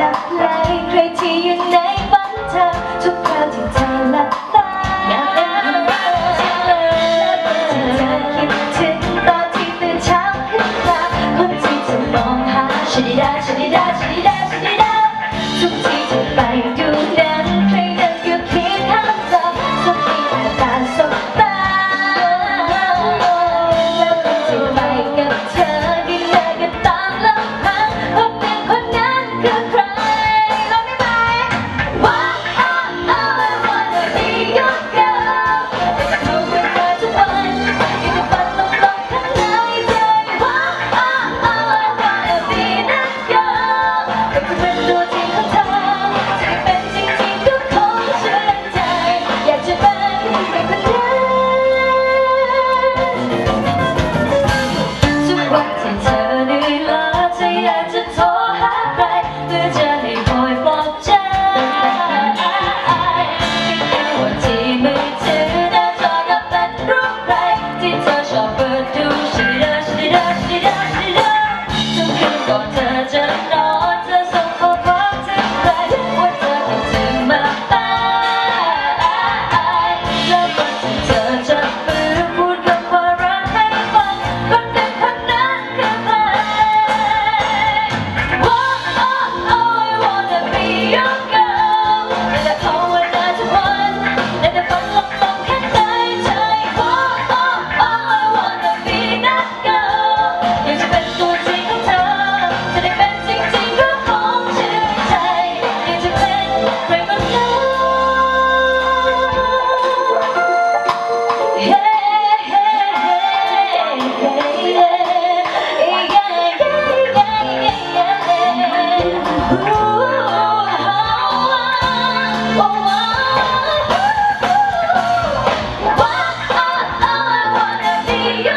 ลับไหลใครที่อยู่ในฝันเธอทุกคราวที่เธอ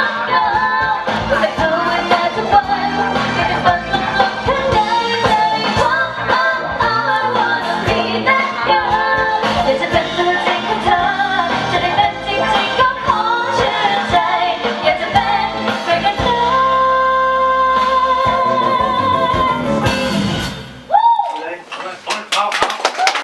Go.